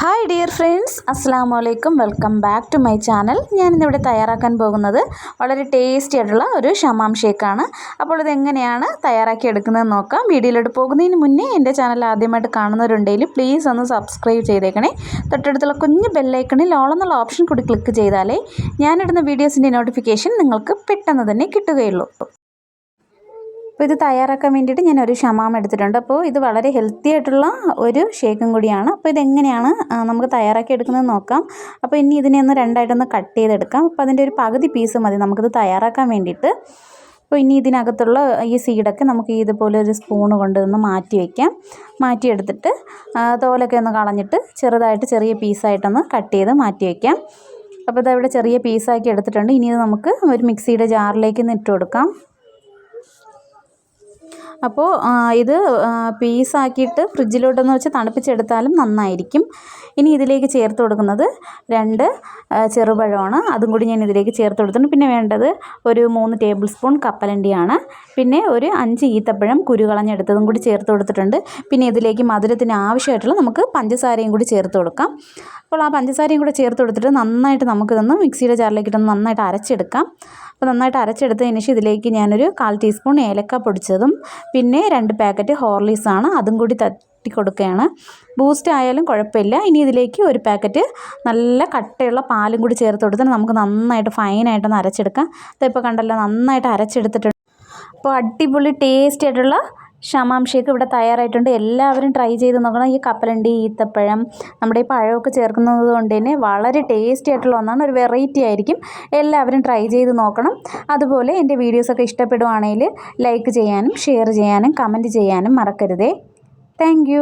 Hi dear friends അസ്സാം വലൈക്കും welcome back to my channel ഞാനിന്നിവിടെ തയ്യാറാക്കാൻ പോകുന്നത് വളരെ ടേസ്റ്റി ആയിട്ടുള്ള ഒരു ഷമാം ഷേക്കാണ് അപ്പോൾ ഇതെങ്ങനെയാണ് തയ്യാറാക്കി എടുക്കുന്നതെന്ന് നോക്കാം. വീഡിയോയിലോട്ട് പോകുന്നതിന് മുന്നേ എന്റെ ചാനൽ ആദ്യമായിട്ട് കാണുന്നവരുണ്ടെങ്കിൽ പ്ലീസ് ഒന്ന് സബ്സ്ക്രൈബ് ചെയ്തേക്കണേ. തൊട്ടടുത്തുള്ള കുഞ്ഞ് ബെല്ലൈക്കണിൽ ഓളെന്നുള്ള ഓപ്ഷൻ കൂടി ക്ലിക്ക് ചെയ്താലേ ഞാനിടുന്ന വീഡിയോസിന്റെ നോട്ടിഫിക്കേഷൻ നിങ്ങൾക്ക് പെട്ടെന്ന് തന്നെ കിട്ടുകയുള്ളൂ. അപ്പോൾ ഇത് തയ്യാറാക്കാൻ വേണ്ടിയിട്ട് ഞാൻ ഒരു ഷമാം എടുത്തിട്ടുണ്ട്. അപ്പോൾ ഇത് വളരെ ഹെൽത്തി ആയിട്ടുള്ള ഒരു ഷേക്കും കൂടിയാണ്. അപ്പോൾ ഇതെങ്ങനെയാണ് നമുക്ക് തയ്യാറാക്കി എടുക്കുന്നത് നോക്കാം. അപ്പോൾ ഇനി ഇതിനെ ഒന്ന് രണ്ടായിട്ടൊന്ന് കട്ട് ചെയ്തെടുക്കാം. അപ്പോൾ അതിന്റെ ഒരു പകുതി പീസ് മതി നമുക്കിത് തയ്യാറാക്കാൻ വേണ്ടിയിട്ട്. അപ്പോൾ ഇനി ഇതിനകത്തുള്ള ഈ സീഡൊക്കെ നമുക്ക് ഇതുപോലെ ഒരു സ്പൂൺ കൊണ്ട് ഒന്ന് മാറ്റി വയ്ക്കാം മാറ്റിയെടുത്തിട്ട് തോലൊക്കെ ഒന്ന് കളഞ്ഞിട്ട് ചെറുതായിട്ട് ചെറിയ പീസായിട്ടൊന്ന് കട്ട് ചെയ്ത് മാറ്റി വയ്ക്കാം അപ്പോൾ ഇതവിടെ ചെറിയ പീസാക്കി എടുത്തിട്ടുണ്ട്. ഇനി ഇത് നമുക്ക് ഒരു മിക്സിയുടെ ജാറിലേക്ക് ഇട്ട് കൊടുക്കാം. അപ്പോൾ ഇത് പീസാക്കിയിട്ട് ഫ്രിഡ്ജിലോട്ടൊന്ന് വെച്ച് തണുപ്പിച്ചെടുത്താലും നന്നായിരിക്കും. ഇനി ഇതിലേക്ക് ചേർത്ത് കൊടുക്കുന്നത് രണ്ട് ചെറുപഴമാണ്. അതും കൂടി ഞാൻ ഇതിലേക്ക് ചേർത്ത് കൊടുത്തിട്ടുണ്ട്. പിന്നെ വേണ്ടത് ഒരു മൂന്ന് ടേബിൾ സ്പൂൺ കപ്പലണ്ടിയാണ്. പിന്നെ ഒരു അഞ്ച് ഈത്തപ്പഴം കുരുകളഞ്ഞെടുത്തതും കൂടി ചേർത്ത് കൊടുത്തിട്ടുണ്ട്. പിന്നെ ഇതിലേക്ക് മധുരത്തിന് ആവശ്യമായിട്ടുള്ള നമുക്ക് പഞ്ചസാരയും കൂടി ചേർത്ത് കൊടുക്കാം. അപ്പോൾ ആ പഞ്ചസാരയും കൂടി ചേർത്ത് കൊടുത്തിട്ട് നന്നായിട്ട് നമുക്കിതൊന്ന് മിക്സിയുടെ ജാറിലേക്ക് ഇട്ടൊന്ന് നന്നായിട്ട് അരച്ചെടുക്കാം. അപ്പോൾ നന്നായിട്ട് അരച്ചെടുത്തതിന് ശേഷം ഇതിലേക്ക് ഞാനൊരു കാൽ ടീസ്പൂൺ ഏലക്ക പൊടിച്ചതും പിന്നെ രണ്ട് പാക്കറ്റ് ഹോർലീസാണ് അതും കൂടി തട്ടി കൊടുക്കുകയാണ്. ബൂസ്റ്റ് ആയാലും കുഴപ്പമില്ല. ഇനി ഇതിലേക്ക് ഒരു പാക്കറ്റ് നല്ല കട്ടയുള്ള പാലും കൂടി ചേർത്ത് കൊടുത്തിട്ട് നമുക്ക് നന്നായിട്ട് ഫൈനായിട്ടൊന്ന് അരച്ചെടുക്കാം. ഇതിപ്പോൾ കണ്ടല്ലോ നന്നായിട്ട് അരച്ചെടുത്തിട്ടുണ്ട്. അപ്പോൾ അടിപൊളി ടേസ്റ്റി ആയിട്ടുള്ള ഷമാം ഷേക്ക് ഇവിടെ തയ്യാറായിട്ടുണ്ട്. എല്ലാവരും ട്രൈ ചെയ്ത് നോക്കണം. ഈ കപ്പലണ്ടി ഈത്തപ്പഴം നമ്മുടെ ഈ പഴമൊക്കെ ചേർക്കുന്നത് കൊണ്ട് തന്നെ വളരെ ടേസ്റ്റി ആയിട്ടുള്ള ഒന്നാണ്. ഒരു വെറൈറ്റി ആയിരിക്കും. എല്ലാവരും ട്രൈ ചെയ്ത് നോക്കണം. അതുപോലെ എന്റെ വീഡിയോസൊക്കെ ഇഷ്ടപ്പെടുവാണെങ്കിൽ ലൈക്ക് ചെയ്യാനും ഷെയർ ചെയ്യാനും കമന്റ് ചെയ്യാനും മറക്കരുതേ. താങ്ക്